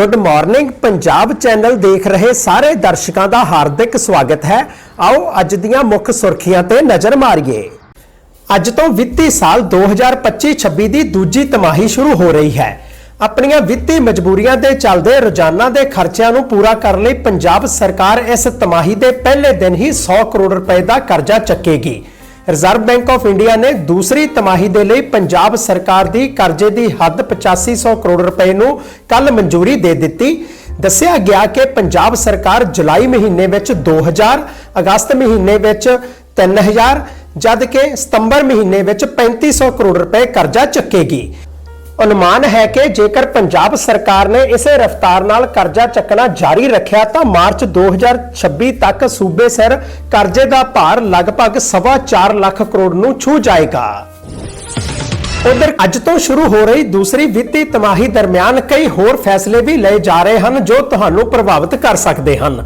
Good morning Punjab channel ਦੇਖ ਰਹੇ ਸਾਰੇ ਦਰਸ਼ਕਾਂ ਦਾ ਹਾਰਦਿਕ ਸਵਾਗਤ ਹੈ। ਆਓ ਅੱਜ ਦੀਆਂ ਮੁੱਖ ਸੁਰਖੀਆਂ ਤੇ ਨਜ਼ਰ ਮਾਰੀਏ। ਅੱਜ ਤੋਂ ਵਿੱਤੀ ਸਾਲ 2025-26 ਦੀ ਦੂਜੀ ਤਿਮਾਹੀ ਸ਼ੁਰੂ ਹੋ ਰਹੀ ਹੈ। ਆਪਣੀਆਂ ਵਿੱਤੀ ਮਜਬੂਰੀਆਂ ਦੇ ਚੱਲਦੇ ਰੋਜ਼ਾਨਾ ਦੇ ਖਰਚਿਆਂ ਨੂੰ ਪੂਰਾ ਕਰਨ ਲਈ ਪੰਜਾਬ ਸਰਕਾਰ ਇਸ ਤਿਮਾਹੀ ਦੇ ਪਹਿਲੇ ਦਿਨ ਹੀ 100 ਕਰੋੜ ਰੁਪਏ ਦਾ ਕਰਜ਼ਾ ਚੱਕੇਗੀ। ਰਿਜ਼ਰਵ ਬੈਂਕ ਆਫ ਇੰਡੀਆ ਨੇ ਦੂਸਰੀ ਤਿਮਾਹੀ ਦੇ ਲਈ ਪੰਜਾਬ ਸਰਕਾਰ ਦੀ ਕਰਜ਼ੇ ਦੀ ਹੱਦ 8500 ਕਰੋੜ ਰੁਪਏ ਨੂੰ ਕੱਲ ਮਨਜ਼ੂਰੀ ਦੇ ਦਿੱਤੀ। ਦੱਸਿਆ ਗਿਆ ਕਿ ਪੰਜਾਬ ਸਰਕਾਰ ਜੁਲਾਈ ਮਹੀਨੇ ਵਿੱਚ 2000 ਅਗਸਤ ਮਹੀਨੇ ਵਿੱਚ 3000 ਜਦ ਕਿ ਸਤੰਬਰ ਮਹੀਨੇ ਵਿੱਚ 3500 ਕਰੋੜ ਰੁਪਏ ਕਰਜ਼ਾ ਚੱਕੇਗੀ। ਅਨੁਮਾਨ ਹੈ ਕਿ ਜੇਕਰ ਪੰਜਾਬ ਸਰਕਾਰ ਨੇ ਇਸੇ ਰਫ਼ਤਾਰ ਨਾਲ ਕਰਜ਼ਾ ਚੱਕਣਾ ਜਾਰੀ ਰੱਖਿਆ ਤਾਂ ਮਾਰਚ 2026 ਤੱਕ ਸੂਬੇ ਸਿਰ ਕਰਜ਼ੇ ਦਾ ਭਾਰ ਲਗਭਗ 4.5 ਲੱਖ ਕਰੋੜ ਨੂੰ ਛੂ ਜਾਏਗਾ। ਉਧਰ ਅੱਜ ਤੋਂ ਸ਼ੁਰੂ ਹੋ ਰਹੀ ਦੂਸਰੀ ਵਿੱਤੀ ਤਿਮਾਹੀ ਦਰਮਿਆਨ ਕਈ ਹੋਰ ਫੈਸਲੇ ਵੀ ਲਏ ਜਾ ਰਹੇ ਹਨ ਜੋ ਤੁਹਾਨੂੰ ਪ੍ਰਭਾਵਿਤ ਕਰ ਸਕਦੇ ਹਨ।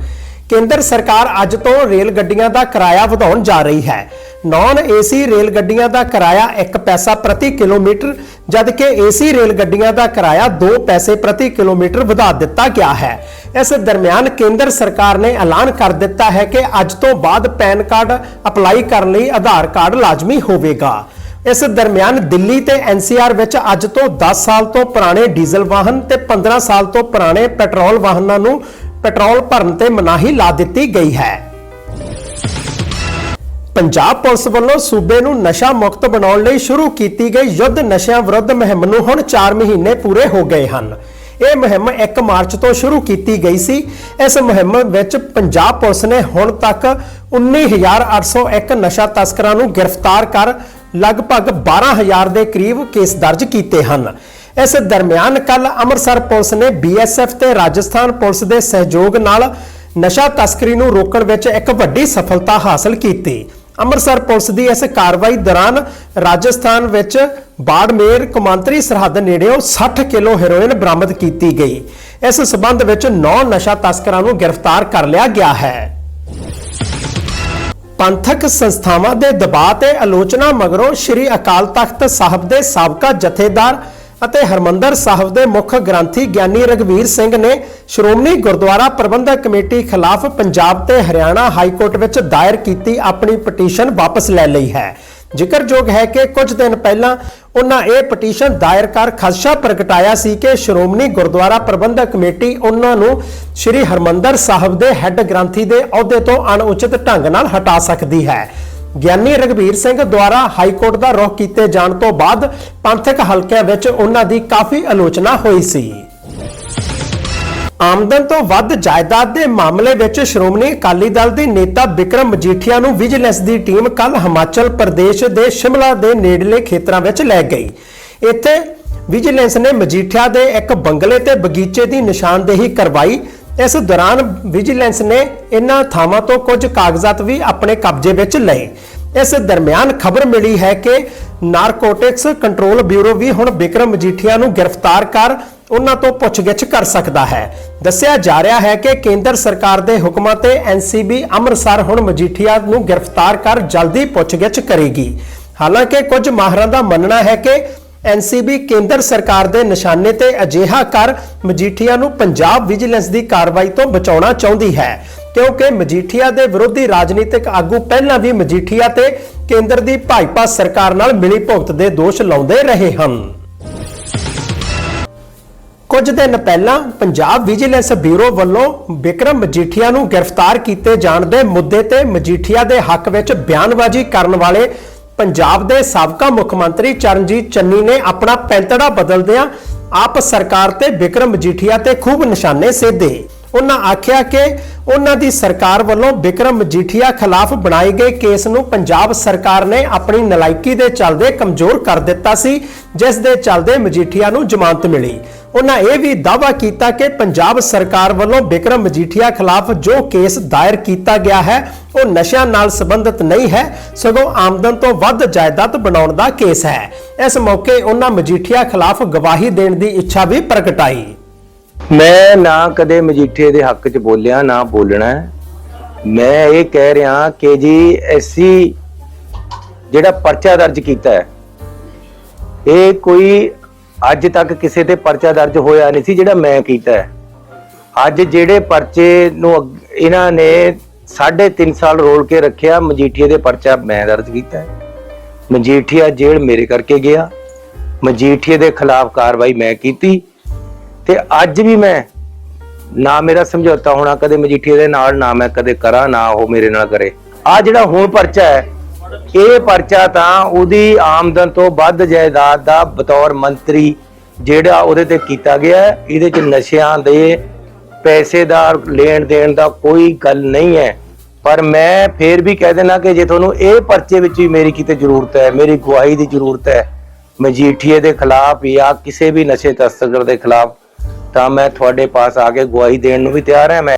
ਕੇਂਦਰ ਸਰਕਾਰ ਅੱਜ ਤੋਂ ਰੇਲ ਗੱਡੀਆਂ ਦਾ ਕਿਰਾਇਆ ਵਧਾਉਣ ਜਾ ਰਹੀ ਹੈ। ਨਾਨ ਏਸੀ ਰੇਲ ਗੱਡੀਆਂ ਦਾ ਕਿਰਾਇਆ 1 ਪੈਸਾ ਪ੍ਰਤੀ ਕਿਲੋਮੀਟਰ, ਜਦਕਿ ਏਸੀ ਰੇਲ ਗੱਡੀਆਂ ਦਾ ਕਿਰਾਇਆ 2 ਪੈਸੇ ਪ੍ਰਤੀ ਕਿਲੋਮੀਟਰ ਵਧਾ ਦਿੱਤਾ ਗਿਆ ਹੈ। ਇਸ ਦਰਮਿਆਨ ਕੇਂਦਰ ਸਰਕਾਰ ਨੇ ਐਲਾਨ ਕਰ ਦਿੱਤਾ ਹੈ ਕਿ ਅੱਜ ਤੋਂ ਬਾਅਦ ਪੈਨ ਕਾਰਡ ਅਪਲਾਈ ਕਰਨ ਲਈ ਆਧਾਰ ਕਾਰਡ ਲਾਜ਼ਮੀ ਹੋਵੇਗਾ। ਇਸ ਦਰਮਿਆਨ ਦਿੱਲੀ ਤੇ ਐਨਸੀਆਰ ਵਿੱਚ ਅੱਜ ਤੋਂ 10 ਸਾਲ ਤੋਂ ਪੁਰਾਣੇ ਡੀਜ਼ਲ ਵਾਹਨ ਤੇ 15 ਸਾਲ ਤੋਂ ਪੁਰਾਣੇ ਪੈਟਰੋਲ ਵਾਹਨਾਂ ਨੂੰ ਪੈਟਰੋਲ ਭਰਨ ਤੇ ਮਨਾਹੀ ਲਾ ਦਿੱਤੀ ਗਈ ਹੈ। ਪੰਜਾਬ ਪੁਲਿਸ ਵੱਲੋਂ ਸੂਬੇ ਨੂੰ ਨਸ਼ਾ ਮੁਕਤ ਬਣਾਉਣ ਲਈ ਸ਼ੁਰੂ ਕੀਤੀ ਗਈ ਯੁੱਧ ਨਸ਼ਿਆਂ ਵਿਰੁੱਧ ਮੁਹਿੰਮ ਨੂੰ ਹੁਣ 4 ਮਹੀਨੇ ਪੂਰੇ ਹੋ ਗਏ ਹਨ। ਇਹ ਮੁਹਿੰਮ 1 ਮਾਰਚ ਤੋਂ ਸ਼ੁਰੂ ਕੀਤੀ ਗਈ ਸੀ। ਇਸ ਮੁਹਿੰਮ ਵਿੱਚ ਪੰਜਾਬ ਪੁਲਿਸ ਨੇ ਹੁਣ ਤੱਕ 19801 ਨਸ਼ਾ ਤਸਕਰਾਂ ਨੂੰ ਗ੍ਰਿਫਤਾਰ ਕਰ ਲਗਭਗ 12000 ਦੇ ਕਰੀਬ ਕੇਸ ਦਰਜ ਕੀਤੇ ਹਨ। ਇਸ ਦਰਮਿਆਨ ਕੱਲ ਅੰਮ੍ਰਿਤਸਰ ਪੁਲਿਸ ਨੇ ਬੀਐਸਐਫ ਤੇ ਰਾਜਸਥਾਨ ਪੁਲਿਸ ਦੇ ਸਹਿਯੋਗ ਨਾਲ ਨਸ਼ਾ ਤਸਕਰੀ ਨੂੰ ਰੋਕਣ ਵਿੱਚ ਇੱਕ ਵੱਡੀ ਸਫਲਤਾ ਹਾਸਲ ਕੀਤੀ। ਅੰਮ੍ਰਿਤਸਰ ਪੁਲਿਸ ਦੀ ਇਸ ਕਾਰਵਾਈ ਦੌਰਾਨ ਰਾਜਸਥਾਨ ਵਿੱਚ ਬਾੜਮੇਰ ਕੌਮਾਂਤਰੀ ਸਰਹੱਦ ਨੇੜਿਓਂ 60 ਕਿਲੋ ਹੈਰੋਇਨ ਬਰਾਮਦ ਕੀਤੀ ਗਈ। ਇਸ ਸਬੰਧ ਵਿੱਚ 9 ਨਸ਼ਾ ਤਸਕਰਾਂ ਨੂੰ ਗ੍ਰਿਫਤਾਰ ਕਰ ਲਿਆ ਗਿਆ ਹੈ। ਪੰਥਕ ਸੰਸਥਾਵਾਂ ਦੇ ਦਬਾਅ ਤੇ ਆਲੋਚਨਾ ਮਗਰੋਂ ਸ੍ਰੀ ਅਕਾਲ ਤਖਤ ਸਾਹਿਬ ਦੇ ਸਾਬਕਾ ਜਥੇਦਾਰ ਅਤੇ ਹਰਮੰਦਰ ਸਾਹਿਬ ਦੇ ਮੁੱਖ ਗ੍ਰੰਥੀ ਗਿਆਨੀ ਰਗਵੀਰ ਸਿੰਘ ਨੇ ਸ਼੍ਰੋਮਣੀ ਗੁਰਦੁਆਰਾ ਪ੍ਰਬੰਧਕ ਕਮੇਟੀ ਖਿਲਾਫ ਪੰਜਾਬ ਤੇ ਹਰਿਆਣਾ ਹਾਈ ਕੋਰਟ ਵਿੱਚ ਦਾਇਰ ਕੀਤੀ ਆਪਣੀ ਪਟੀਸ਼ਨ ਵਾਪਸ ਲੈ ਲਈ ਹੈ। ਜ਼ਿਕਰਯੋਗ ਹੈ ਕਿ ਕੁਝ ਦਿਨ ਪਹਿਲਾਂ ਉਹਨਾਂ ਇਹ ਪਟੀਸ਼ਨ ਦਾਇਰ ਕਰ ਖਦਸ਼ਾ ਪ੍ਰਗਟਾਇਆ ਸੀ ਕਿ ਸ਼੍ਰੋਮਣੀ ਗੁਰਦੁਆਰਾ ਪ੍ਰਬੰਧਕ ਕਮੇਟੀ ਉਹਨਾਂ ਨੂੰ ਸ੍ਰੀ ਹਰਮੰਦਰ ਸਾਹਿਬ ਦੇ ਹੈੱਡ ਗ੍ਰੰਥੀ ਦੇ ਅਹੁਦੇ ਤੋਂ ਅਣਉਚਿਤ ਢੰਗ ਨਾਲ ਹਟਾ ਸਕਦੀ ਹੈ। ਗਿਆਨੀ ਰਗਵੀਰ ਸਿੰਘ ਦੁਆਰਾ ਹਾਈ ਕੋਰਟ ਦਾ ਰੁਖ ਕੀਤੇ ਜਾਣ ਤੋਂ ਬਾਅਦ ਪੰਥਕ ਹਲਕਿਆਂ ਵਿੱਚ ਉਹਨਾਂ ਦੀ ਕਾਫੀ ਆਲੋਚਨਾ ਹੋਈ ਸੀ। ਆਮਦਨ ਤੋਂ ਵੱਧ ਜਾਇਦਾਦ ਦੇ ਮਾਮਲੇ ਵਿੱਚ ਸ਼੍ਰੋਮਣੀ ਅਕਾਲੀ ਦਲ ਦੇ ਨੇਤਾ ਵਿਕਰਮ ਮਜੀਠੀਆ ਨੂੰ ਵਿਜੀਲੈਂਸ ਦੀ ਟੀਮ ਕੱਲ ਹਿਮਾਚਲ ਪ੍ਰਦੇਸ਼ ਦੇ ਸ਼ਿਮਲਾ ਦੇ ਨੇੜਲੇ ਖੇਤਰਾਂ ਵਿੱਚ ਲੈ ਗਈ। ਇੱਥੇ ਵਿਜੀਲੈਂਸ ਨੇ ਮਜੀਠੀਆ ਦੇ ਇੱਕ ਬੰਗਲੇ ਤੇ ਬਗੀਚੇ ਦੀ ਨਿਸ਼ਾਨਦੇਹੀ ਕਰਵਾਈ ਇਸ ਦੌਰਾਨ ਵਿਜੀਲੈਂਸ ਨੇ ਇਨ੍ਹਾਂ ਥਾਵਾਂ ਤੋਂ ਕੁਝ ਕਾਗਜ਼ਾਤ ਵੀ ਆਪਣੇ ਕਬਜ਼ੇ ਵਿੱਚ ਲਏ। ਇਸ ਦਰਮਿਆਨ ਖਬਰ ਮਿਲੀ ਹੈ ਕਿ ਨਾਰਕੋਟਿਕਸ ਕੰਟਰੋਲ ਬਿਊਰੋ ਵੀ ਹੁਣ ਵਿਕਰਮ ਮਜੀਠੀਆ ਨੂੰ ਗ੍ਰਿਫਤਾਰ ਕਰ ਉਹਨਾਂ ਤੋਂ ਪੁੱਛਗਿੱਛ ਕਰ ਸਕਦਾ ਹੈ। ਦੱਸਿਆ ਜਾ ਰਿਹਾ ਹੈ ਕਿ ਕੇਂਦਰ ਸਰਕਾਰ ਦੇ ਹੁਕਮਾਂ ਤੇ ਐਨਸੀਬੀ ਅੰਮ੍ਰਿਤਸਰ ਹੁਣ ਮਜੀਠੀਆ ਨੂੰ ਗ੍ਰਿਫਤਾਰ ਕਰ ਜਲਦੀ ਪੁੱਛਗਿੱਛ ਕਰੇਗੀ। ਹਾਲਾਂਕਿ ਕੁਝ ਮਾਹਰਾਂ ਦਾ ਮੰਨਣਾ ਹੈ ਕਿ ਐਨਸੀਬੀ ਕੇਂਦਰ ਸਰਕਾਰ ਦੇ ਨਿਸ਼ਾਨੇ ਤੇ ਅਜਿਹਾ ਕਰ ਮਜੀਠੀਆ ਨੂੰ ਪੰਜਾਬ ਵਿਜੀਲੈਂਸ ਦੀ ਕਾਰਵਾਈ ਤੋਂ ਬਚਾਉਣਾ ਚਾਹੁੰਦੀ ਹੈ। ਕਿਉਂਕਿ ਮਜੀਠੀਆ ਦੇ ਵਿਰੋਧੀ ਰਾਜਨੀਤਿਕ ਆਗੂ ਪਹਿਲਾਂ ਵੀ ਮਜੀਠੀਆ ਤੇ ਕੇਂਦਰ ਦੀ ਭਾਜਪਾ ਸਰਕਾਰ ਨਾਲ ਮਿਲੀ ਭੁਗਤ ਦੇ ਦੋਸ਼ ਲਾਉਂਦੇ ਰਹੇ ਹਨ। ਕੁਝ ਦਿਨ ਪਹਿਲਾਂ ਪੰਜਾਬ ਵਿਜੀਲੈਂਸ ਬਿਊਰੋ ਵੱਲੋਂ ਵਿਕਰਮ ਮਜੀਠੀਆ ਨੂੰ ਗ੍ਰਿਫਤਾਰ ਕੀਤੇ ਜਾਣ ਦੇ ਮੁੱਦੇ ਤੇ ਮਜੀਠੀਆ ਦੇ ਹੱਕ ਵਿੱਚ ਬਿਆਨਬਾਜ਼ੀ ਕਰਨ ਵਾਲੇ ਪੰਜਾਬ ਦੇ ਸਾਬਕਾ ਮੁੱਖ ਮੰਤਰੀ ਚਰਨਜੀਤ ਚੰਨੀ ਨੇ ਆਪਣਾ ਪੈਂਤੜਾ ਬਦਲਦਿਆਂ ਆਪ ਸਰਕਾਰ ਤੇ ਵਿਕਰਮ ਮਜੀਠੀਆ ਤੇ ਖੂਬ ਨਿਸ਼ਾਨੇ ਸੇਧੇ। ਉਹਨਾਂ ਆਖਿਆ ਕਿ ਉਹਨਾਂ ਦੀ ਸਰਕਾਰ ਵੱਲੋਂ ਵਿਕਰਮ ਮਜੀਠੀਆ ਖਿਲਾਫ ਬਣਾਏ ਗਏ ਕੇਸ ਨੂੰ ਪੰਜਾਬ ਸਰਕਾਰ ਨੇ ਆਪਣੀ ਨਲਾਇਕੀ ਦੇ ਚੱਲਦੇ ਕਮਜ਼ੋਰ ਕਰ ਦਿੱਤਾ ਸੀ, ਜਿਸ ਦੇ ਚੱਲਦੇ ਮਜੀਠੀਆ ਨੂੰ ਜ਼ਮਾਨਤ ਮਿਲੀ। ਉਹਨਾਂ ਇਹ ਵੀ ਦਾਅਵਾ ਕੀਤਾ ਕਿ ਪੰਜਾਬ ਸਰਕਾਰ ਵੱਲੋਂ ਵਿਕਰਮ ਮਜੀਠੀਆ ਖਿਲਾਫ ਜੋ ਕੇਸ ਦਾਇਰ ਕੀਤਾ ਗਿਆ ਹੈ ਉਹ ਨਸ਼ਿਆਂ ਨਾਲ ਸੰਬੰਧਿਤ ਨਹੀਂ ਹੈ, ਸਗੋਂ ਆਮਦਨ ਤੋਂ ਵੱਧ ਜਾਇਦਾਦ ਬਣਾਉਣ ਦਾ ਕੇਸ ਹੈ। ਇਸ ਮੌਕੇ ਉਹਨਾਂ ਮਜੀਠੀਆ ਖਿਲਾਫ ਗਵਾਹੀ ਦੇਣ ਦੀ ਇੱਛਾ ਵੀ ਪ੍ਰਗਟਾਈ ਮੈਂ ਨਾ ਕਦੇ ਮਜੀਠੇ ਦੇ ਹੱਕ 'ਚ ਬੋਲਿਆ, ਨਾ ਬੋਲਣਾ। ਮੈਂ ਇਹ ਕਹਿ ਰਿਹਾ ਕਿ ਜੀ, ਐਸੀ ਜਿਹੜਾ ਪਰਚਾ ਦਰਜ ਕੀਤਾ ਹੈ, ਇਹ ਕੋਈ ਅੱਜ ਤੱਕ ਕਿਸੇ ਤੇ ਪਰਚਾ ਦਰਜ ਹੋਇਆ ਨਹੀਂ ਸੀ ਜਿਹੜਾ ਮੈਂ ਕੀਤਾ ਹੈ। ਅੱਜ ਜਿਹੜੇ ਪਰਚੇ ਨੂੰ ਅੱਗ- ਇਹਨਾਂ ਨੇ 3.5 ਸਾਲ ਰੋਲ ਕੇ ਰੱਖਿਆ ਮਜੀਠੀਆ ਦੇ ਪਰਚਾ ਮੈਂ ਦਰਜ ਕੀਤਾ ਹੈ। ਮਜੀਠੀਆ ਜੇਲ੍ਹ ਮੇਰੇ ਕਰਕੇ ਗਿਆ। ਮਜੀਠੀਆ ਦੇ ਖਿਲਾਫ ਕਾਰਵਾਈ ਮੈਂ ਕੀਤੀ ਤੇ ਅੱਜ ਵੀ ਮੈਂ ਨਾ ਮੇਰਾ ਸਮਝੌਤਾ ਹੋਣਾ, ਕਦੇ ਮਜੀਠੀਆ ਦੇ ਨਾਲ ਨਾ ਮੈਂ ਕਦੇ ਕਰਾਂ, ਨਾ ਉਹ ਮੇਰੇ ਨਾਲ ਕਰੇ। ਆ ਜਿਹੜਾ ਹੁਣ ਪਰਚਾ ਹੈ, ਇਹ ਪਰਚਾ ਤਾਂ ਉਹਦੀ ਆਮਦਨ ਤੋਂ ਵੱਧ ਜਾਇਦਾਦ ਦਾ ਬਤੌਰ ਮੰਤਰੀ ਜਿਹੜਾ ਉਹਦੇ ਤੇ ਕੀਤਾ ਗਿਆ ਇਹਦੇ ਚ ਨਸ਼ਿਆਂ ਦੇ ਪੈਸੇ ਦਾ ਲੈਣ ਦੇਣ ਦਾ ਕੋਈ ਗੱਲ ਨਹੀਂ ਹੈ। ਪਰ ਮੈਂ ਫੇਰ ਵੀ ਕਹਿ ਦੇਣਾ ਕਿ ਜੇ ਤੁਹਾਨੂੰ ਇਹ ਪਰਚੇ ਵਿੱਚ ਵੀ ਮੇਰੀ ਕਿਤੇ ਜ਼ਰੂਰਤ ਹੈ, ਮੇਰੀ ਗਵਾਹੀ ਦੀ ਜ਼ਰੂਰਤ ਹੈ ਮਜੀਠੀਏ ਦੇ ਖਿਲਾਫ ਜਾਂ ਕਿਸੇ ਵੀ ਨਸ਼ੇ ਤਸਕਰ ਦੇ ਖਿਲਾਫ, ਤਾਂ ਮੈਂ ਤੁਹਾਡੇ ਪਾਸ ਆ ਕੇ ਗਵਾਹੀ ਦੇਣ ਨੂੰ ਵੀ ਤਿਆਰ ਹਾਂ। ਮੈਂ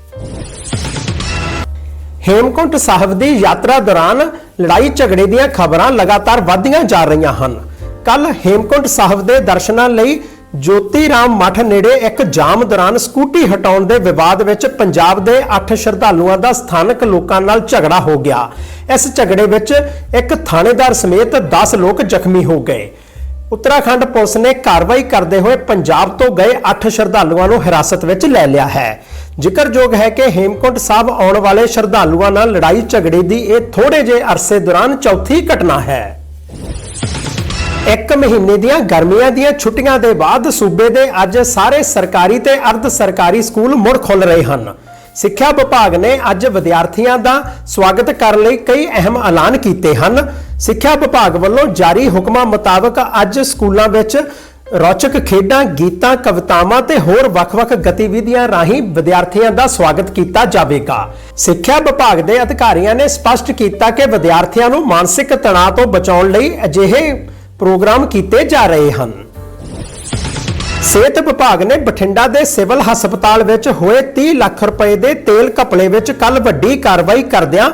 ਹੇਮਕੁੰਟ ਸਾਹਿਬ ਦੀ ਯਾਤਰਾ ਦੌਰਾਨ ਲੜਾਈ ਝਗੜੇ ਦੀਆਂ ਖਬਰਾਂ ਲਗਾਤਾਰ ਵਧਦੀਆਂ ਜਾ ਰਹੀਆਂ ਹਨ। ਕੱਲ ਹੇਮਕੁੰਟ ਸਾਹਿਬ ਦੇ ਦਰਸ਼ਨਾਂ ਲਈ ਜੋਤੀ ਰਾਮ ਮਠ ਨੇੜੇ ਇੱਕ ਜਾਮ ਦੌਰਾਨ ਸਕੂਟੀ ਹਟਾਉਣ ਦੇ ਵਿਵਾਦ ਵਿੱਚ ਪੰਜਾਬ ਦੇ 8 ਸ਼ਰਧਾਲੂਆਂ ਦਾ ਸਥਾਨਕ ਲੋਕਾਂ ਨਾਲ ਝਗੜਾ ਹੋ ਗਿਆ। ਇਸ ਝਗੜੇ ਵਿੱਚ ਇੱਕ ਥਾਣੇਦਾਰ ਸਮੇਤ 10 ਲੋਕ ਜ਼ਖਮੀ ਹੋ ਗਏ। ਉੱਤਰਾਖੰਡ ਪੁਲਿਸ ਨੇ ਕਾਰਵਾਈ ਕਰਦੇ ਹੋਏ ਪੰਜਾਬ ਤੋਂ ਗਏ 8 ਸ਼ਰਧਾਲੂਆਂ ਨੂੰ ਹਿਰਾਸਤ ਵਿੱਚ ਲੈ ਲਿਆ ਹੈ। ਜ਼ਿਕਰਯੋਗ ਹੈ ਕਿ ਹੇਮਕੁੰਟ ਸਾਹਿਬ ਆਉਣ ਵਾਲੇ ਸ਼ਰਧਾਲੂਆਂ ਨਾਲ ਲੜਾਈ ਝਗੜੇ ਦੀ ਇਹ ਥੋੜੇ ਜਿਹੇ ਅਰਸੇ ਦੌਰਾਨ ਚੌਥੀ ਘਟਨਾ ਹੈ। ਇੱਕ ਮਹੀਨੇ ਦੀਆਂ ਗਰਮੀਆਂ ਦੀਆਂ ਛੁੱਟੀਆਂ ਦੇ ਬਾਅਦ ਸੂਬੇ ਦੇ ਅੱਜ ਸਾਰੇ ਸਰਕਾਰੀ ਤੇ ਅਰਧ ਸਰਕਾਰੀ ਸਕੂਲ ਮੁੜ ਖੁੱਲ ਰਹੇ ਹਨ। ਸਿੱਖਿਆ ਵਿਭਾਗ ਨੇ ਅੱਜ ਵਿਦਿਆਰਥੀਆਂ ਦਾ ਸਵਾਗਤ ਕਰਨ ਲਈ ਕਈ ਅਹਿਮ ਐਲਾਨ ਕੀਤੇ ਹਨ। ਸਿੱਖਿਆ ਵਿਭਾਗ ਵੱਲੋਂ ਜਾਰੀ ਹੁਕਮਾਂ ਮੁਤਾਬਕ ਅੱਜ ਸਕੂਲਾਂ ਵਿੱਚ ਰੌਚਕ ਖੇਡਾਂ, ਗੀਤਾਂ, ਕਵਿਤਾਵਾਂ ਤੇ ਹੋਰ ਵੱਖ-ਵੱਖ ਗਤੀਵਿਧੀਆਂ ਰਾਹੀਂ ਵਿਦਿਆਰਥੀਆਂ ਦਾ ਸਵਾਗਤ ਕੀਤਾ ਜਾਵੇਗਾ। ਸਿੱਖਿਆ ਵਿਭਾਗ ਦੇ ਅਧਿਕਾਰੀਆਂ ਨੇ ਸਪਸ਼ਟ ਕੀਤਾ ਕਿ ਵਿਦਿਆਰਥੀਆਂ ਨੂੰ ਮਾਨਸਿਕ ਤਣਾਅ ਤੋਂ ਬਚਾਉਣ ਲਈ ਅਜਿਹੇ ਪ੍ਰੋਗਰਾਮ ਕੀਤੇ ਜਾ ਰਹੇ ਹਨ। ਸਿਹਤ ਵਿਭਾਗ ਨੇ ਬਠਿੰਡਾ ਦੇ ਸਿਵਲ ਹਸਪਤਾਲ ਵਿੱਚ ਹੋਏ 30 ਲੱਖ ਰੁਪਏ ਦੇ ਤੇਲ ਘਪਲੇ ਵਿੱਚ ਕੱਲ ਵੱਡੀ ਕਾਰਵਾਈ ਕਰਦਿਆਂ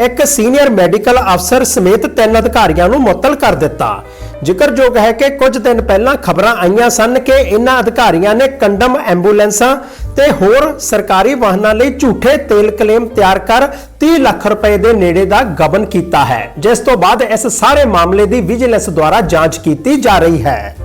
ਇੱਕ ਸੀਨੀਅਰ ਮੈਡੀਕਲ ਅਫਸਰ ਸਮੇਤ ਤਿੰਨ ਅਧਿਕਾਰੀਆਂ ਨੂੰ ਮੁਅੱਤਲ ਕਰ ਦਿੱਤਾ। ਜ਼ਿਕਰਯੋਗ ਹੈ ਕਿ ਕੁਝ ਦਿਨ ਪਹਿਲਾਂ ਖਬਰਾਂ ਆਈਆਂ ਸਨ ਕਿ ਇਨ੍ਹਾਂ ਅਧਿਕਾਰੀਆਂ ਨੇ ਕੰਡਮ ਐਂਬੂਲੈਂਸਾਂ ਤੇ ਹੋਰ ਸਰਕਾਰੀ ਵਾਹਨਾਂ ਲਈ ਝੂਠੇ ਤੇਲ ਕਲੇਮ ਤਿਆਰ ਕਰ 30 ਲੱਖ ਰੁਪਏ ਦੇ ਨੇੜੇ ਦਾ ਗਬਨ ਕੀਤਾ ਹੈ, ਜਿਸ ਤੋਂ ਬਾਅਦ ਇਸ ਸਾਰੇ ਮਾਮਲੇ ਦੀ ਵਿਜੀਲੈਂਸ ਦੁਆਰਾ ਜਾਂਚ ਕੀਤੀ ਜਾ ਰਹੀ ਹੈ।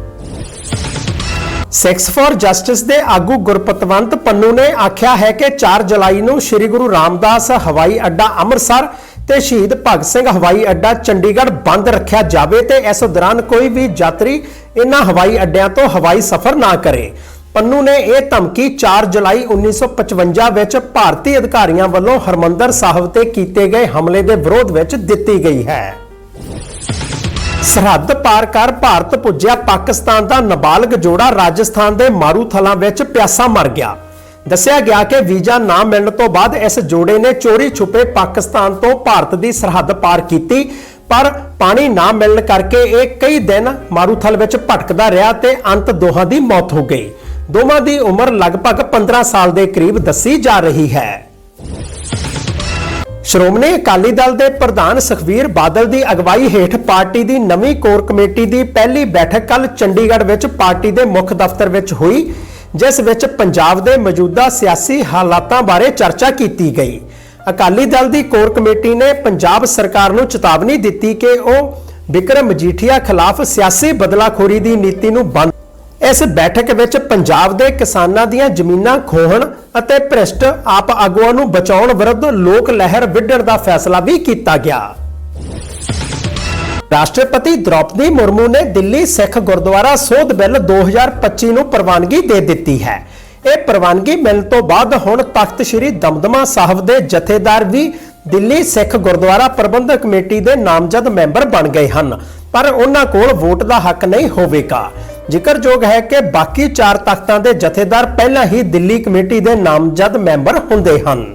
ਸੈਕਸ ਫॉर ਜਸਟਿਸ ਦੇ ਆਗੂ ਗੁਰਪਤਵੰਤ ਪੰਨੂ ਨੇ ਆਖਿਆ ਹੈ ਕਿ 4 ਜੁਲਾਈ ਨੂੰ ਸ੍ਰੀ ਗੁਰੂ ਰਾਮਦਾਸ ਹਵਾਈ ਅੱਡਾ ਅੰਮ੍ਰਿਤਸਰ ਤੇ ਸ਼ਹੀਦ ਭਗਤ ਸਿੰਘ ਹਵਾਈ ਅੱਡਾ ਚੰਡੀਗੜ੍ਹ ਬੰਦ ਰੱਖਿਆ ਜਾਵੇ ਤੇ ਇਸ ਦੌਰਾਨ ਕੋਈ ਵੀ ਯਾਤਰੀ ਇਨ੍ਹਾਂ ਹਵਾਈ ਅੱਡਿਆਂ ਤੋਂ ਹਵਾਈ ਸਫ਼ਰ ਨਾ ਕਰੇ। ਪੰਨੂ ਨੇ ਇਹ ਧਮਕੀ 4 ਜੁਲਾਈ 1955 ਵਿੱਚ ਭਾਰਤੀ ਅਧਿਕਾਰੀਆਂ ਵੱਲੋਂ ਹਰਮੰਦਰ ਸਾਹਿਬ ਤੇ ਕੀਤੇ ਗਏ ਹਮਲੇ ਦੇ ਵਿਰੋਧ ਵਿੱਚ ਦਿੱਤੀ ਗਈ ਹੈ। ਸਰਹੱਦ ਪਾਰ ਕਰ ਭਾਰਤ ਪੁੱਜਿਆ, ਪਾਕਿਸਤਾਨ ਦਾ ਨਾਬਾਲਗ ਜੋੜਾ ਰਾਜਸਥਾਨ ਦੇ ਮਾਰੂਥਲਾਂ ਵਿੱਚ ਪਿਆਸਾ ਮਰ ਗਿਆ। ਦੱਸਿਆ ਗਿਆ ਕਿ ਵੀਜ਼ਾ ਨਾ ਮਿਲਣ ਤੋਂ ਬਾਅਦ ਇਸ ਜੋੜੇ ਨੇ ਚੋਰੀ ਛੁਪੇ ਪਾਕਿਸਤਾਨ ਤੋਂ ਭਾਰਤ ਦੀ ਸਰਹੱਦ ਪਾਰ ਕੀਤੀ, ਪਰ ਪਾਣੀ ਨਾ ਮਿਲਣ ਕਰਕੇ ਇਹ ਕਈ ਦਿਨ ਮਾਰੂਥਲ ਵਿੱਚ ਭਟਕਦਾ ਰਿਹਾ ਤੇ ਅੰਤ ਦੋਹਾਂ ਦੀ ਮੌਤ ਹੋ ਗਈ। ਦੋਵਾਂ ਦੀ ਉਮਰ ਲਗਭਗ 15 ਸਾਲ ਦੇ ਕਰੀਬ ਦੱਸੀ ਜਾ ਰਹੀ ਹੈ। ਸ਼੍ਰੋਮਣੀ ਅਕਾਲੀ ਦਲ ਦੇ ਪ੍ਰਧਾਨ ਸੁਖਵੀਰ ਬਾਦਲ ਦੀ ਅਗਵਾਈ ਹੇਠ ਪਾਰਟੀ ਦੀ ਨਵੀਂ ਕੋਰ ਕਮੇਟੀ ਦੀ ਪਹਿਲੀ ਬੈਠਕ ਕੱਲ ਚੰਡੀਗੜ੍ਹ ਵਿੱਚ ਪਾਰਟੀ ਦੇ ਮੁੱਖ ਦਫ਼ਤਰ ਵਿੱਚ ਹੋਈ, ਜਿਸ ਵਿੱਚ ਪੰਜਾਬ ਦੇ ਮੌਜੂਦਾ ਸਿਆਸੀ ਹਾਲਾਤਾਂ ਬਾਰੇ ਚਰਚਾ ਕੀਤੀ ਗਈ। ਅਕਾਲੀ ਦਲ ਦੀ ਕੋਰ ਕਮੇਟੀ ਨੇ ਪੰਜਾਬ ਸਰਕਾਰ ਨੂੰ ਚੇਤਾਵਨੀ ਦਿੱਤੀ ਕਿ ਉਹ ਵਿਕਰਮ ਮਜੀਠੀਆ ਖਿਲਾਫ ਸਿਆਸੀ ਬਦਲਾਖੋਰੀ ਦੀ ਨੀਤੀ ਨੂੰ ਬੰਦ ਇਸ ਬੈਠਕ ਵਿੱਚ ਪੰਜਾਬ ਦੇ ਕਿਸਾਨਾਂ ਦੀਆਂ ਜ਼ਮੀਨਾਂ ਖੋਹਣ ਅਤੇ ਭ੍ਰਿਸ਼ਟ ਆਪ ਆਗੂਆਂ ਨੂੰ ਬਚਾਉਣ ਵਿਰੁੱਧ ਲੋਕ ਲਹਿਰ ਵਿੱਢਣ ਦਾ ਫੈਸਲਾ ਵੀ ਕੀਤਾ ਗਿਆ। ਰਾਸ਼ਟਰਪਤੀ ਦ੍ਰੌਪਦੀ ਮੁਰਮੂ ਨੇ ਦਿੱਲੀ ਸਿੱਖ ਗੁਰਦੁਆਰਾ ਸੋਧ ਬਿੱਲ 2025 ਨੂੰ ਪ੍ਰਵਾਨਗੀ ਦੇ ਦਿੱਤੀ ਹੈ। ਇਹ ਪ੍ਰਵਾਨਗੀ ਮਿਲਣ ਤੋਂ ਬਾਅਦ ਹੁਣ ਤਖਤ ਸ੍ਰੀ ਦਮਦਮਾ ਸਾਹਿਬ ਦੇ ਜਥੇਦਾਰ ਵੀ ਦਿੱਲੀ ਸਿੱਖ ਗੁਰਦੁਆਰਾ ਪ੍ਰਬੰਧਕ ਕਮੇਟੀ ਦੇ ਨਾਮਜ਼ਦ ਮੈਂਬਰ ਬਣ ਗਏ ਹਨ, ਪਰ ਉਹਨਾਂ ਕੋਲ ਵੋਟ ਦਾ ਹੱਕ ਨਹੀਂ ਹੋਵੇਗਾ। ਜ਼ਿਕਰਯੋਗ ਹੈ ਕਿ ਬਾਕੀ ਚਾਰ ਤਖਤਾਂ ਦੇ ਜਥੇਦਾਰ ਪਹਿਲਾਂ ਹੀ ਦਿੱਲੀ ਕਮੇਟੀ ਦੇ ਨਾਮਜ਼ਦ ਮੈਂਬਰ ਹੁੰਦੇ ਹਨ।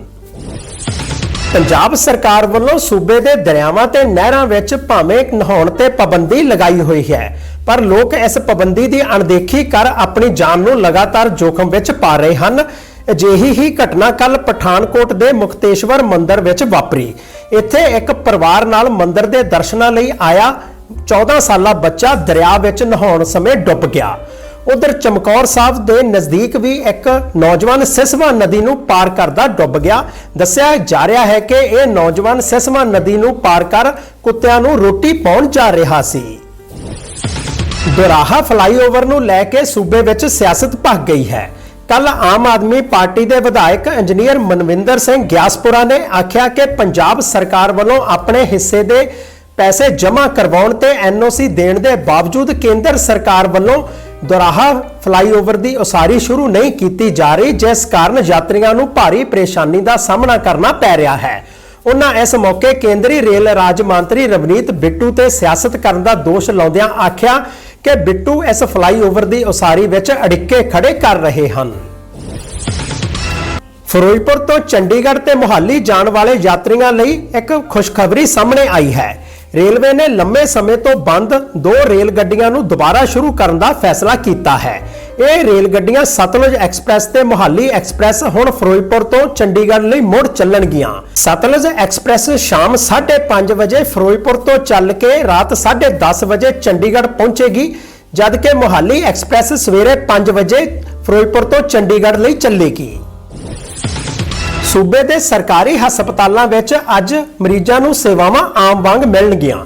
ਪੰਜਾਬ ਸਰਕਾਰ ਵੱਲੋਂ ਸੂਬੇ ਦੇ ਦਰਿਆਵਾਂ ਤੇ ਨਹਿਰਾਂ ਵਿੱਚ ਭਾਵੇਂ ਨਹਾਉਣ ਤੇ ਪਾਬੰਦੀ ਲਗਾਈ ਹੋਈ ਹੈ, ਪਰ ਲੋਕ ਇਸ ਪਾਬੰਦੀ ਦੀ ਅਣਦੇਖੀ ਕਰ ਆਪਣੀ ਜਾਨ ਨੂੰ ਲਗਾਤਾਰ ਜੋਖਮ ਵਿੱਚ ਪਾ ਰਹੇ ਹਨ। ਅਜਿਹੀ ਹੀ ਘਟਨਾ ਕੱਲ ਪਠਾਨਕੋਟ ਦੇ ਮੁਕਤੇਸ਼ਵਰ ਮੰਦਿਰ ਵਿੱਚ ਵਾਪਰੀ। ਇੱਥੇ ਇੱਕ ਪਰਿਵਾਰ ਨਾਲ ਮੰਦਿਰ ਦੇ ਦਰਸ਼ਨਾਂ ਲਈ ਆਇਆ 14 ਸਾਲਾ ਬੱਚਾ ਦਰਿਆ ਵਿੱਚ ਨਹਾਉਣ ਸਮੇਂ ਡੁੱਬ ਗਿਆ। ਉਧਰ ਚਮਕੌਰ ਸਾਹਿਬ ਦੇ ਨਜ਼ਦੀਕ ਵੀ ਇੱਕ ਨੌਜਵਾਨ ਸਿਸਵਾ ਨਦੀ ਨੂੰ ਪਾਰ ਕਰਦਾ ਡੁੱਬ ਗਿਆ। ਦੱਸਿਆ ਜਾ ਰਿਹਾ ਹੈ ਕਿ ਇਹ ਨੌਜਵਾਨ ਸਿਸਵਾ ਨਦੀ ਨੂੰ ਪਾਰ ਕਰ ਕੁੱਤਿਆਂ ਨੂੰ ਰੋਟੀ ਪਾਉਣ ਜਾ ਰਿਹਾ ਸੀ। ਦੁਰਾਹਾ ਫਲਾਈਓਵਰ ਨੂੰ ਲੈ ਕੇ ਸੂਬੇ ਵਿੱਚ ਸਿਆਸਤ ਭਖ ਗਈ ਹੈ। ਕੱਲ ਆਮ ਆਦਮੀ ਪਾਰਟੀ ਦੇ ਵਿਧਾਇਕ ਇੰਜੀਨੀਅਰ ਮਨਵਿੰਦਰ ਸਿੰਘ ਗਿਆਸਪੁਰਾ ਨੇ ਆਖਿਆ ਕਿ ਪੰਜਾਬ ਸਰਕਾਰ ਵੱਲੋਂ ਆਪਣੇ ਹਿੱਸੇ ਦੇ ਪੈਸੇ ਜਮ੍ਹਾਂ ਕਰਵਾਉਣ ਤੇ ਐਨਓਸੀ ਦੇਣ ਦੇ ਬਾਵਜੂਦ ਕੇਂਦਰ ਸਰਕਾਰ ਵੱਲੋਂ ਦੁਰਾਹਾ ਫਲਾਈਓਵਰ ਦੀ ਉਸਾਰੀ ਸ਼ੁਰੂ ਨਹੀਂ ਕੀਤੀ ਜਾ ਰਹੀ, ਜਿਸ ਕਾਰਨ ਯਾਤਰੀਆਂ ਨੂੰ ਭਾਰੀ ਪਰੇਸ਼ਾਨੀ ਦਾ ਸਾਹਮਣਾ ਕਰਨਾ ਪੈ ਰਿਹਾ ਹੈ। ਉਹਨਾਂ ਇਸ ਮੌਕੇ ਕੇਂਦਰੀ ਰੇਲ ਰਾਜ ਮੰਤਰੀ ਰਵਨੀਤ ਬਿੱਟੂ ਤੇ ਸਿਆਸਤ ਕਰਨ ਦਾ ਦੋਸ਼ ਲਾਉਂਦਿਆਂ ਆਖਿਆ ਕਿ ਬਿੱਟੂ ਇਸ ਫਲਾਈਓਵਰ ਦੀ ਉਸਾਰੀ ਵਿੱਚ ਅੜਿੱਕੇ ਖੜੇ ਕਰ ਰਹੇ ਹਨ। ਫਿਰੋਜ਼ਪੁਰ ਤੋਂ ਚੰਡੀਗੜ੍ਹ ਤੇ ਮੁਹਾਲੀ ਜਾਣ ਵਾਲੇ ਯਾਤਰੀਆਂ ਲਈ ਇੱਕ ਖੁਸ਼ਖਬਰੀ ਸਾਹਮਣੇ ਆਈ ਹੈ। ਰੇਲਵੇ ਨੇ ਲੰਮੇ ਸਮੇਂ ਤੋਂ ਬੰਦ ਦੋ ਰੇਲ ਗੱਡੀਆਂ ਨੂੰ ਦੁਬਾਰਾ ਸ਼ੁਰੂ ਕਰਨ ਦਾ ਫੈਸਲਾ ਕੀਤਾ ਹੈ। ਇਹ ਰੇਲ ਗੱਡੀਆਂ ਸਤਲੁਜ ਐਕਸਪ੍ਰੈਸ ਤੇ ਮੁਹਾਲੀ ਐਕਸਪ੍ਰੈਸ ਹੁਣ ਫਿਰੋਜ਼ਪੁਰ ਤੋਂ ਚੰਡੀਗੜ੍ਹ ਲਈ ਮੁੜ ਚੱਲਣਗੀਆਂ। ਸਤਲੁਜ ਐਕਸਪ੍ਰੈਸ ਸ਼ਾਮ 5:30 ਵਜੇ ਫਿਰੋਜ਼ਪੁਰ ਤੋਂ ਚੱਲ ਕੇ ਰਾਤ 10:30 ਵਜੇ ਚੰਡੀਗੜ੍ਹ ਪਹੁੰਚੇਗੀ, ਜਦਕਿ ਮੁਹਾਲੀ ਐਕਸਪ੍ਰੈਸ ਸਵੇਰੇ 5 ਵਜੇ ਫਿਰੋਜ਼ਪੁਰ ਤੋਂ ਚੰਡੀਗੜ੍ਹ ਲਈ ਚੱਲੇਗੀ। ਸੂਬੇ ਦੇ ਸਰਕਾਰੀ ਹਸਪਤਾਲਾਂ ਵਿੱਚ ਅੱਜ ਮਰੀਜ਼ਾਂ ਨੂੰ ਸੇਵਾਵਾਂ ਆਮ ਵਾਂਗ ਮਿਲਣਗੀਆਂ।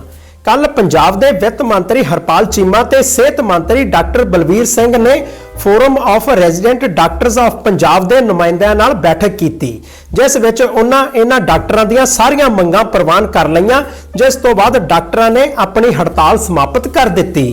ਕੱਲ ਪੰਜਾਬ ਦੇ ਵਿੱਤ ਮੰਤਰੀ ਹਰਪਾਲ ਚੀਮਾ ਤੇ ਸਿਹਤ ਮੰਤਰੀ ਡਾਕਟਰ ਬਲਵੀਰ ਸਿੰਘ ਨੇ forum of resident doctors of Punjab ਦੇ ਨੁਮਾਇੰਦਿਆਂ ਨਾਲ ਬੈਠਕ ਕੀਤੀ, ਜਿਸ ਵਿੱਚ ਉਹਨਾਂ ਇਹਨਾਂ ਡਾਕਟਰਾਂ ਦੀਆਂ ਸਾਰੀਆਂ ਮੰਗਾਂ ਪ੍ਰਵਾਨ ਕਰ ਲਈਆਂ, ਜਿਸ ਤੋਂ ਬਾਅਦ ਡਾਕਟਰਾਂ ਨੇ ਆਪਣੀ ਹੜਤਾਲ ਸਮਾਪਤ ਕਰ ਦਿੱਤੀ।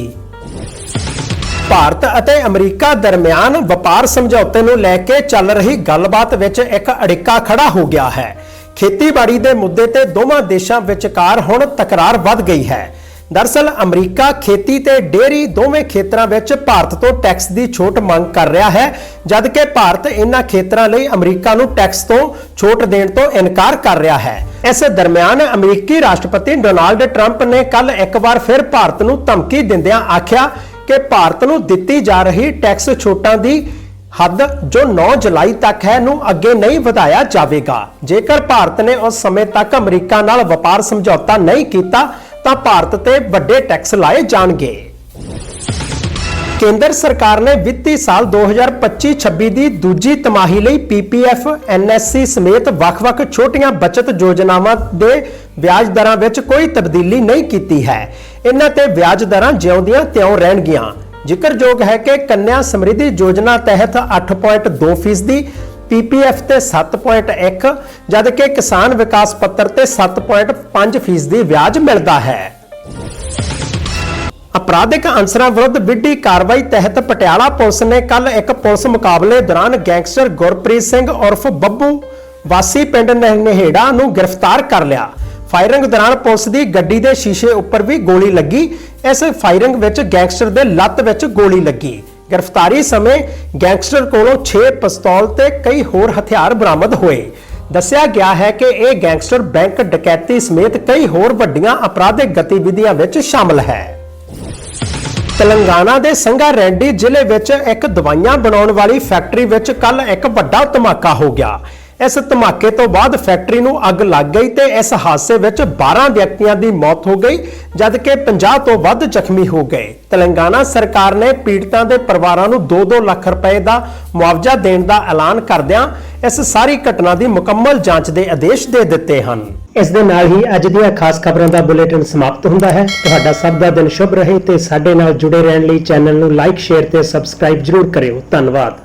ਭਾਰਤ ਅਤੇ ਅਮਰੀਕਾ ਦਰਮਿਆਨ ਵਪਾਰ ਸਮਝੌਤੇ ਨੂੰ ਲੈ ਕੇ ਚੱਲ ਰਹੀ ਗੱਲਬਾਤ ਵਿੱਚ ਇੱਕ ਅੜਿੱਕਾ ਖੜਾ ਹੋ ਗਿਆ ਹੈ। ਖੇਤੀਬਾੜੀ ਦੇ ਮੁੱਦੇ ਤੇ ਦੋਵਾਂ ਦੇਸ਼ਾਂ ਵਿਚਕਾਰ ਹੁਣ ਤਕਰਾਰ ਵੱਧ ਗਈ ਹੈ। ਦਰਸਲ, ਅਮਰੀਕਾ ਖੇਤੀ ਤੇ ਡੇਅਰੀ ਦੋਵੇਂ ਖੇਤਰਾਂ ਵਿੱਚ ਭਾਰਤ ਤੋਂ ਟੈਕਸ ਦੀ ਛੋਟ ਮੰਗ ਕਰ ਰਿਹਾ ਹੈ, ਜਦਕਿ ਭਾਰਤ ਇਹਨਾਂ ਖੇਤਰਾਂ ਲਈ ਅਮਰੀਕਾ ਨੂੰ ਟੈਕਸ ਤੋਂ ਛੋਟ ਦੇਣ ਤੋਂ ਇਨਕਾਰ ਕਰ ਰਿਹਾ ਹੈ। ਇਸ ਦਰਮਿਆਨ ਅਮਰੀਕੀ ਰਾਸ਼ਟਰਪਤੀ ਡੋਨਾਲਡ ਟਰੰਪ ਨੇ ਕੱਲ ਇੱਕ ਵਾਰ ਫਿਰ ਭਾਰਤ ਨੂੰ ਧਮਕੀ ਦਿੰਦਿਆਂ ਆਖਿਆ ਕਿ ਭਾਰਤ ਨੂੰ ਦਿੱਤੀ ਜਾ ਰਹੀ ਟੈਕਸ ਛੋਟਾਂ ਦੀ ਹੱਦ ਜੋ 9 ਜੁਲਾਈ ਤੱਕ ਹੈ ਨੂੰ ਅੱਗੇ ਨਹੀਂ ਵਧਾਇਆ ਜਾਵੇਗਾ। ਜੇਕਰ ਭਾਰਤ ਨੇ ਉਸ ਸਮੇਂ ਤੱਕ ਅਮਰੀਕਾ ਨਾਲ ਵਪਾਰ ਸਮਝੌਤਾ ਨਹੀਂ ਕੀਤਾ, ਤਾਂ ਭਾਰਤ ਤੇ ਵੱਡੇ ਟੈਕਸ ਲਾਏ ਜਾਣਗੇ। ਕੇਂਦਰ ਸਰਕਾਰ ਨੇ ਵਿੱਤੀ ਸਾਲ 2025-26 ਦੀ ਦੂਜੀ ਤਿਮਾਹੀ ਲਈ ਪੀਪੀਐਫ ਐਨਐਸਸੀ ਸਮੇਤ ਵੱਖ-ਵੱਖ ਛੋਟੀਆਂ ਬਚਤ ਯੋਜਨਾਵਾਂ ਦੇ ਵਿਆਜ ਦਰਾਂ ਵਿੱਚ ਕੋਈ ਤਬਦੀਲੀ ਨਹੀਂ ਕੀਤੀ ਹੈ। ਇਹਨਾਂ ਤੇ ਵਿਆਜ ਦਰਾਂ ਜਿਉਂਦੀਆਂ ਤਿਉਂ ਰਹਿਣਗੀਆਂ। ਜ਼ਿਕਰਯੋਗ ਹੈ ਕਿ ਕੰਨਿਆ ਸਮਰਿੱਧੀ ਯੋਜਨਾ ਤਹਿਤ 8.2 ਫੀਸਦੀ ਪੀਪੀਐਫ ਤੇ 7.1 ਜਦਕਿ ਕਿਸਾਨ ਵਿਕਾਸ ਪੱਤਰ ਤੇ 7.5 ਫੀਸਦੀ ਵਿਆਜ ਮਿਲਦਾ ਹੈ। ਅਪਰਾਧਿਕ ਅਨਸਰਾਂ ਵਿਰੁੱਧ ਵਿੱਢੀ ਕਾਰਵਾਈ ਤਹਿਤ ਪਟਿਆਲਾ ਪੁਲਿਸ ਨੇ ਕੱਲ ਇੱਕ ਪੁਲਿਸ ਮੁਕਾਬਲੇ ਦੌਰਾਨ ਗੈਂਗਸਟਰ ਗੁਰਪ੍ਰੀਤ ਸਿੰਘ ਉਰਫ ਬੱਬੂ ਵਾਸੀ ਪਿੰਡ ਨਹਿ- ਨੂੰ ਗ੍ਰਿਫਤਾਰ ਕਰ ਲਿਆ। ਫਾਇਰਿੰਗ ਦੌਰਾਨ ਪੁਲਿਸ ਦੀ ਗੱਡੀ ਦੇ ਸ਼ੀਸ਼ੇ ਉੱਪਰ ਵੀ ਗੋਲੀ ਲੱਗੀ। ਇਸ ਫਾਇਰਿੰਗ ਵਿੱਚ ਗੈਂਗਸਟਰ ਦੇ ਲੱਤ ਵਿੱਚ ਗੋਲੀ ਲੱਗੀ। ਗ੍ਰਿਫਤਾਰੀ ਸਮੇਂ ਗੈਂਗਸਟਰ ਕੋਲੋਂ 6 ਪਿਸਤੌਲ ਤੇ ਕਈ ਹੋਰ ਹਥਿਆਰ ਬਰਾਮਦ ਹੋਏ। ਦੱਸਿਆ ਗਿਆ ਹੈ ਕਿ ਇਹ ਗੈਂਗਸਟਰ ਬੈਂਕ ਡਕੈਤੀ ਸਮੇਤ ਕਈ ਹੋਰ ਵੱਡੀਆਂ ਅਪਰਾਧਿਕ ਗਤੀਵਿਧੀਆਂ ਵਿੱਚ ਸ਼ਾਮਲ ਹੈ। ਤੇਲੰਗਾਨਾ ਦੇ ਸੰਗਾ ਰੈਂਡੀ ਜ਼ਿਲ੍ਹੇ ਵਿੱਚ ਇੱਕ ਦਵਾਈਆਂ ਬਣਾਉਣ ਵਾਲੀ ਫੈਕਟਰੀ ਵਿੱਚ ਕੱਲ ਇੱਕ ਵੱਡਾ ਧਮਾਕਾ ਹੋ ਗਿਆ। ਇਸ ਧਮਾਕੇ ਤੋਂ ਬਾਅਦ ਫੈਕਟਰੀ ਨੂੰ ਅੱਗ ਲੱਗ ਗਈ ਤੇ ਇਸ ਹਾਦਸੇ ਵਿੱਚ 12 ਵਿਅਕਤੀਆਂ ਦੀ ਮੌਤ ਹੋ ਗਈ, ਜਦਕਿ 50 ਤੋਂ ਵੱਧ ਜ਼ਖਮੀ ਹੋ ਗਏ। ਤੇਲੰਗਾਨਾ ਸਰਕਾਰ ਨੇ ਪੀੜਤਾਂ ਦੇ ਪਰਿਵਾਰਾਂ ਨੂੰ 2-2 ਲੱਖ ਰੁਪਏ ਦਾ ਮੁਆਵਜ਼ਾ ਦੇਣ ਦਾ ਐਲਾਨ ਕਰਦਿਆਂ ਇਸ ਸਾਰੀ ਘਟਨਾ ਦੀ ਮੁਕੰਮਲ ਜਾਂਚ ਦੇ ਆਦੇਸ਼ ਦੇ ਦਿੱਤੇ ਹਨ। ਇਸ ਦੇ ਨਾਲ ਹੀ ਅੱਜ ਦੀਆਂ ਖਾਸ ਖਬਰਾਂ ਦਾ ਬੁਲੇਟਿਨ ਸਮਾਪਤ ਹੁੰਦਾ ਹੈ। ਤੁਹਾਡਾ ਸਭ ਦਾ ਦਿਨ ਸ਼ੁਭ ਰਹੇ ਤੇ ਸਾਡੇ ਨਾਲ ਜੁੜੇ ਰਹਿਣ ਲਈ ਚੈਨਲ ਨੂੰ ਲਾਈਕ, ਸ਼ੇਅਰ ਤੇ ਸਬਸਕ੍ਰਾਈਬ ਜਰੂਰ ਕਰਿਓ। ਧੰਨਵਾਦ।